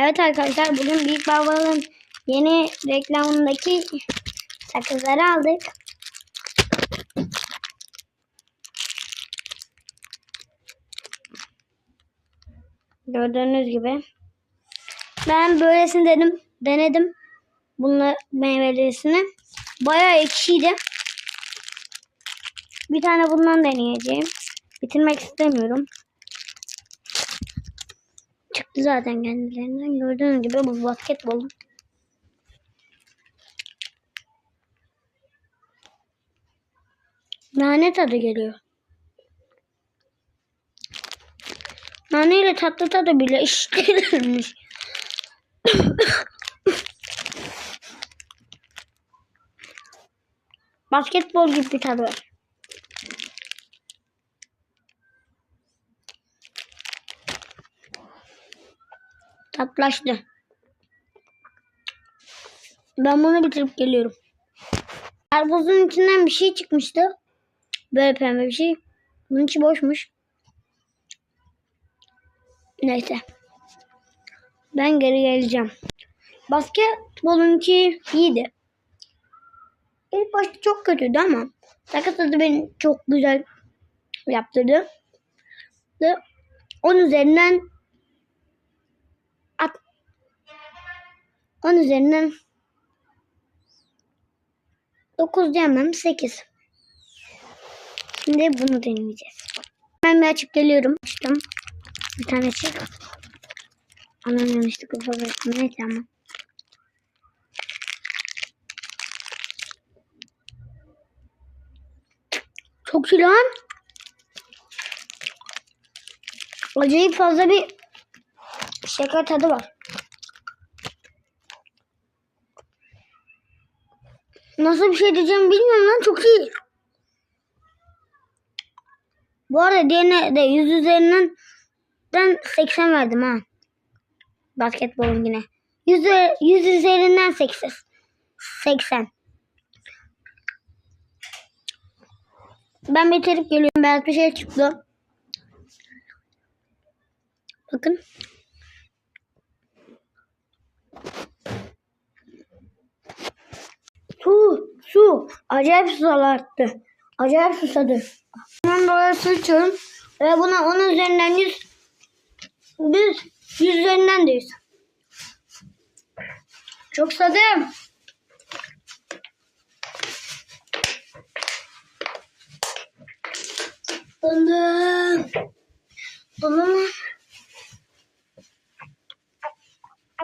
Evet arkadaşlar bugün Büyük Babalı'nın yeni reklamındaki sakızları aldık. Gördüğünüz gibi. Ben böylesini dedim, denedim. Bunlar meyvelerisini. Bayağı ekşiydi. Bir tane bundan deneyeceğim. Bitirmek istemiyorum. Zaten kendilerinden. Gördüğünüz gibi bu basketbol. Nane tadı geliyor. Nane ile tatlı tadı bile eşitlenmiş. Basketbol gibi bir tadı var. Tatlaştı. Ben bunu bitirip geliyorum. Karpuzun içinden bir şey çıkmıştı. Böyle pembe bir şey. Bunun içi boşmuş. Neyse. Ben geri geleceğim. Basketbolunki iyiydi. İlk başta çok kötüydü ama Sakat tadı beni çok güzel yaptırdı. Ve 10 üzerinden 10 üzerinden 9 diyemem 8. Şimdi bunu deneyeceğiz. Ben bir açıp geliyorum. Açtım. Bir tane çık. Anam yanlışlıkla fazlasını neyse ama. Çok iyi. Acayip fazla bir şeker tadı var. Nasıl bir şey diyeceğimi bilmiyorum lan çok iyi. Bu arada diğerine de 100 üzerinden den 80 verdim ha. Basketbolun yine. 100, ö- 100 üzerinden 80. 80. Ben bitirip geliyorum. Beyaz bir şey çıktı. Bakın. Su, Acayip susalardı. Acayip susadı. Ben böyle su içiyorum. Ve buna 10 üzerinden 100 100, 100 üzerinden de 100. Çok sadım. Döndüm. Döndüm.